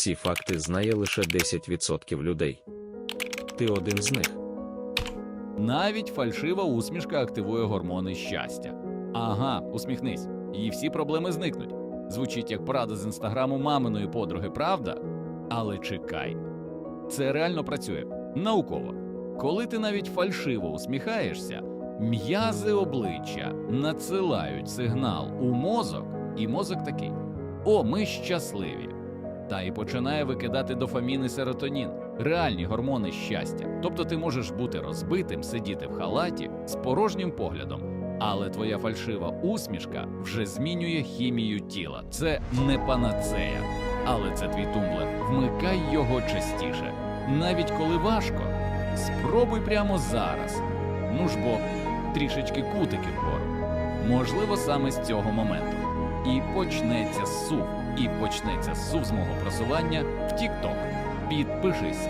Ці факти знає лише 10% людей. Ти один з них. Навіть фальшива усмішка активує гормони щастя. Ага, усміхнись, і всі проблеми зникнуть. Звучить як порада з інстаграму маминої подруги, правда? Але чекай, це реально працює науково. Коли ти навіть фальшиво усміхаєшся, м'язи обличчя надсилають сигнал у мозок, і мозок такий: О, ми щасливі. Та й починає викидати дофамін і серотонін, реальні гормони щастя. Тобто ти можеш бути розбитим, сидіти в халаті з порожнім поглядом, але твоя фальшива усмішка вже змінює хімію тіла. Це не панацея, але це твій тумблер. Вмикай його частіше. Навіть коли важко, спробуй прямо зараз. Ну ж бо трішечки кутики вгору. Можливо, саме з цього моменту. І почнеться сув. І почнеться сув з мого просування в TikTok. Підпишись,